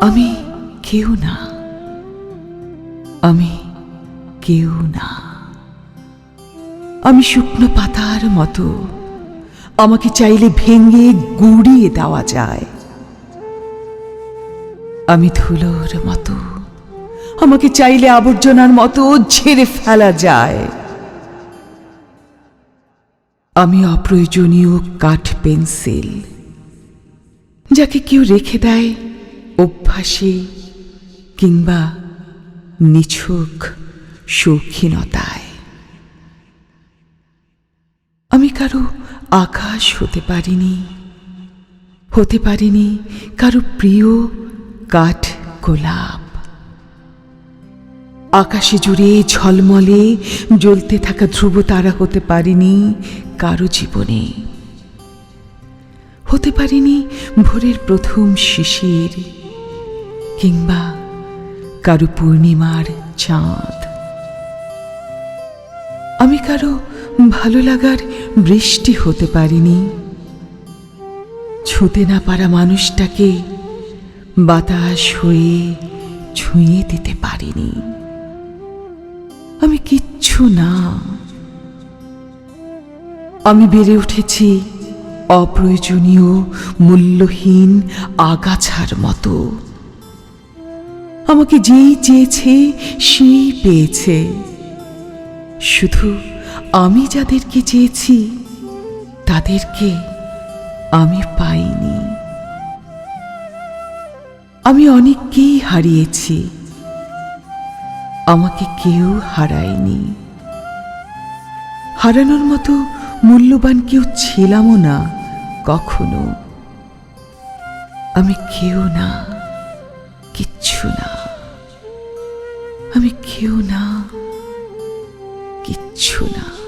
আমি কেউ না। আমি কেউ না। আমি শুকনো পাতার মতো। আমাকে চাইলে ভেঙে গুড়িয়ে দেওয়া যায়। আমি ধুলোর মতো। আমাকে চাইলে আবর্জনার মতো ঝেড়ে ফেলা যায়। আমি অপ্রয়োজনীয় কাঠ পেন্সিল, যাকে কেউ রেখে দেয় অভ্যাসে কিংবা নিছক শৌখিনতায়। আমি কারও আকাশ হতে পারিনি হতে পারিনি কারও প্রিয় কাঠ গোলাপ। আকাশে জুড়ে ঝলমলে জ্বলতে থাকা ধ্রুব তারা হতে পারিনি কারও জীবনে। হতে পারিনি ভোরের প্রথম শিশির কিংবা কারও পূর্ণিমার চাঁদ। আমি কারও ভালো লাগার বৃষ্টি হতে পারিনি। ছুঁতে না পারা মানুষটাকে বাতাস হয়ে ছুঁয়ে দিতে পারিনি। আমি কিচ্ছু না। আমি বেড়ে উঠেছি অপ্রয়োজনীয় মূল্যহীন আগাছার মতো। আমাকে যেই চেয়েছে সেই পেয়েছে। শুধু আমি যাদেরকে চেয়েছি, তাদেরকে আমি পাইনি। আমি অনেককেই হারিয়েছি। আমাকে কেউ হারায়নি। হারানোর মতো মূল্যবান কেউ ছিলামও না কখনো। আমি কেউ না। কিচ্ছু না। আমি কেউ না কিচ্ছু না।